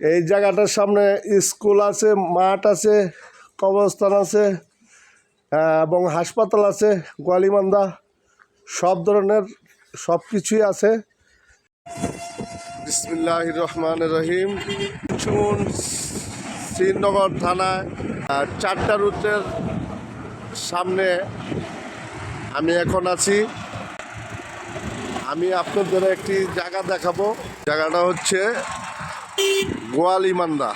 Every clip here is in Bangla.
এই জায়গাটার সামনে স্কুল আছে, মাঠ আছে, কবরস্থান আছে এবং হাসপাতাল আছে, গোয়ালিমান্দা, সব ধরনের সব কিছুই আছে। বিসমিল্লাহ রহমান রহিম। চুন শ্রীনগর থানায় চারটা রুটের সামনে আমি এখন আছি। আমি আপনাদের একটি জায়গা দেখাবো। জায়গাটা হচ্ছে গোয়ালিমান্দা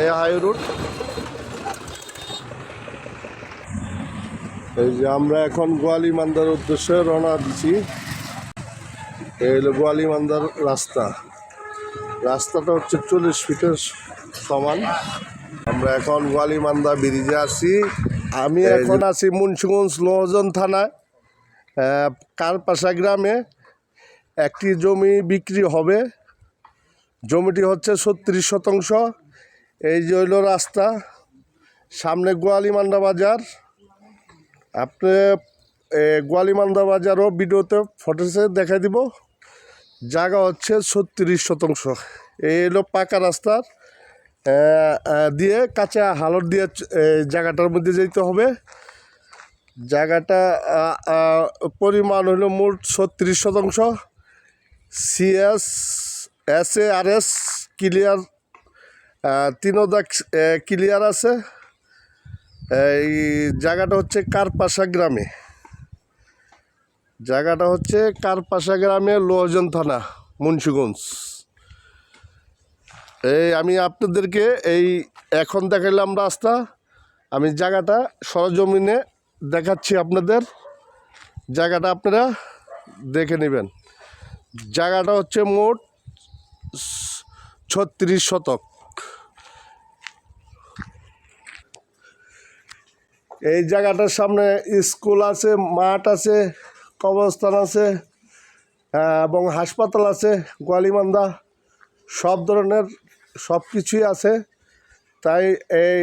এই হাই রুট এই যে আমরা এখন গোয়ালিমান্দার উদ্দেশ্যে রওনা দিচ্ছি এই হলো গোয়ালিমান্দার রাস্তা। রাস্তাটা হচ্ছে চল্লিশ ফিটের সমান। আমরা এখন গোয়ালিমান্দা ব্রিজে আছি। আমি এখন আছি মুন্সিগঞ্জ লোহজন থানায় কারপাশা গ্রামে। একটি জমি বিক্রি হবে। জমিটি হচ্ছে ছত্রিশ শতাংশ। এই যে হইল রাস্তা, সামনে গোয়ালিমান্ডা বাজার। আপনি গোয়ালিমান্দা বাজারও ভিডিওতে ফটোসে দেখাই দিব। জায়গা হচ্ছে ছত্রিশ শতাংশ। এই হলো পাকা রাস্তার দিয়ে কাঁচা হালর দিয়ে জায়গাটার মধ্যে যেতে হবে। জায়গাটা পরিমাণ হলো মোট ছত্রিশ শতাংশ। CS S A R S clear তিনোদা clear আছে। এই জায়গাটা হচ্ছে কারপাশা গ্রামে। জায়গাটা হচ্ছে কারপাশা গ্রামে লোহজন থানা, মুন্সিগঞ্জ। এই আমি আপনাদেরকে এই এখন দেখাইলাম রাস্তা। আমি জায়গাটা সরজমিনে দেখাচ্ছি আপনাদের। জায়গাটা আপনারা দেখে নেবেন। জায়গাটা হচ্ছে মোট ছত্রিশ শতক। এই জায়গাটার সামনে স্কুল আছে, মাঠ আছে, কবরস্থান আছে এবং হাসপাতাল আছে, গোয়ালিমান্দা, সব ধরনের সব কিছুই আছে। তাই এই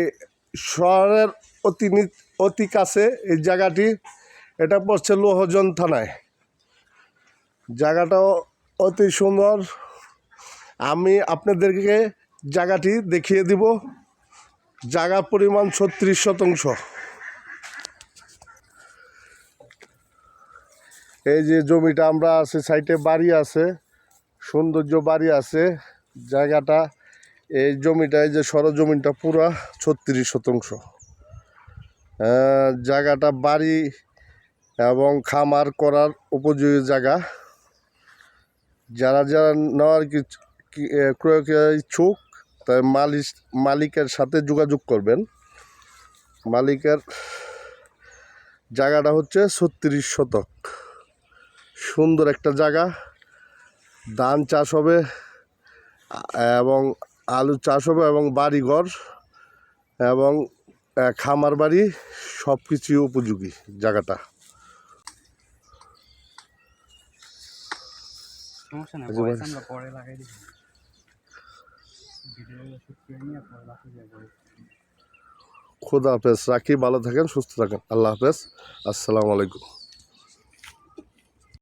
শহরের অতি অতি কাছে এই জায়গাটি, এটা পড়ছে লোহজন থানায়। জায়গাটাও অতি সুন্দর। আমি আপনাদেরকে জায়গাটি দেখিয়ে দিব। জায়গার পরিমাণ ছত্রিশ শতাংশ। এই যে জমিটা আমরা আছে সাইডে বাড়ি আছে সৌন্দর্য বাড়ি আছে জায়গাটা এই জমিটা এই যে সরজমিনটা পুরা ছত্রিশ শতাংশ। জায়গাটা বাড়ি এবং খামার করার উপযোগী জায়গা। যারা যারা নেওয়ার কি- কি- এ, ক্রয় ইচ্ছুক তাই মালিক মালিকের সাথে যোগাযোগ করবেন। মালিকের জায়গাটা হচ্ছে ছত্রিশ শতক। সুন্দর একটা জায়গা। ধান চাষ হবে এবং আলু চাষ হবে এবং বাড়িঘর এবং খামার বাড়ি সব কিছুই উপযোগী জায়গাটা। সমস্যা না পরে লাগাই দিচ্ছি। খোদা হাফেজ রাখি ভালো থাকেন সুস্থ থাকেন। আল্লাহ হাফেজ। আসসালামু আলাইকুম।